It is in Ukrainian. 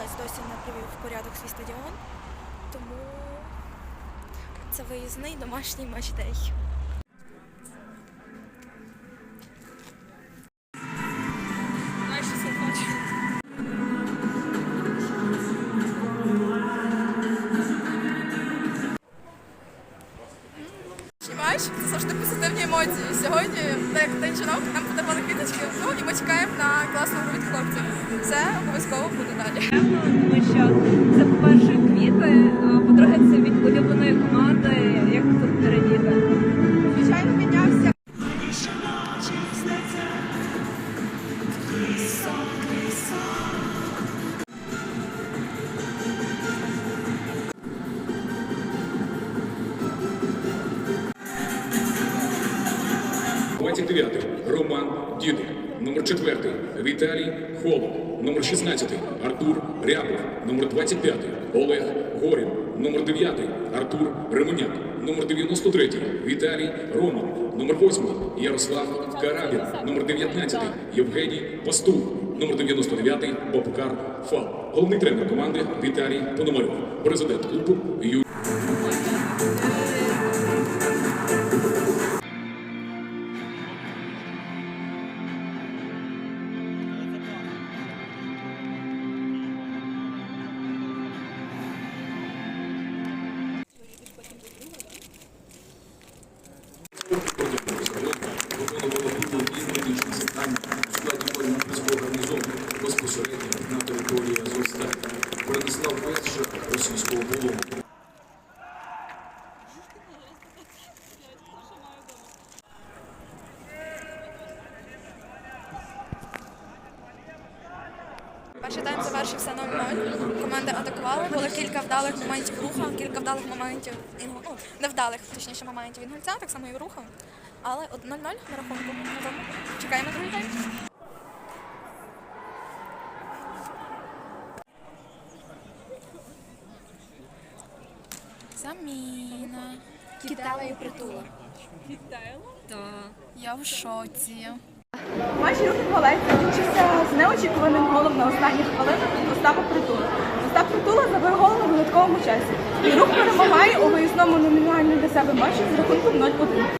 Тренець досі не привів в порядок свій стадіон, тому це виїзний домашній матч-дей. Це завжди позитивні емоції. Сьогодні, так як день жінок, нам обов'язково буде далі. Тому що це, по-перше, квіти, по-друге, це від улюбленої команди, як тут радіти. Звичайно, піднявся. Двадцять дев'ятий Роман Дідик. Номер 4 Віталій Холод. Номер 16 Артур Рябов. Номер 25 Олег Горін. Номер 9 Артур Ремоняк. Номер 93 Віталій Роман. Номер 8 Ярослав Карабін. Номер 19 Євгеній Пастух. Номер 99 Бабукар Фал. Головний тренер команди Віталій Пономарьов. Президент клубу Юрій. Перенесла весь російського полону. Перший тайм завершився 0-0. Команда атакувала. Було кілька вдалих моментів руха, кілька вдалих моментів інгу- ну, невдалих, точніше, моментів інгульця, так само і руха. Але 0-0 на рахунку. Чекаємо другий тайм. Заміна. Китала і притула. Я в шоці. Матч рухи Галець закінчився з неочікуваним голом на останніх хвилинах від Остапа Притула. Остап Притула забив гол на додатковому часі. І рух перемагає у виїзному номінальному для себе матчі з рахунком 0-1.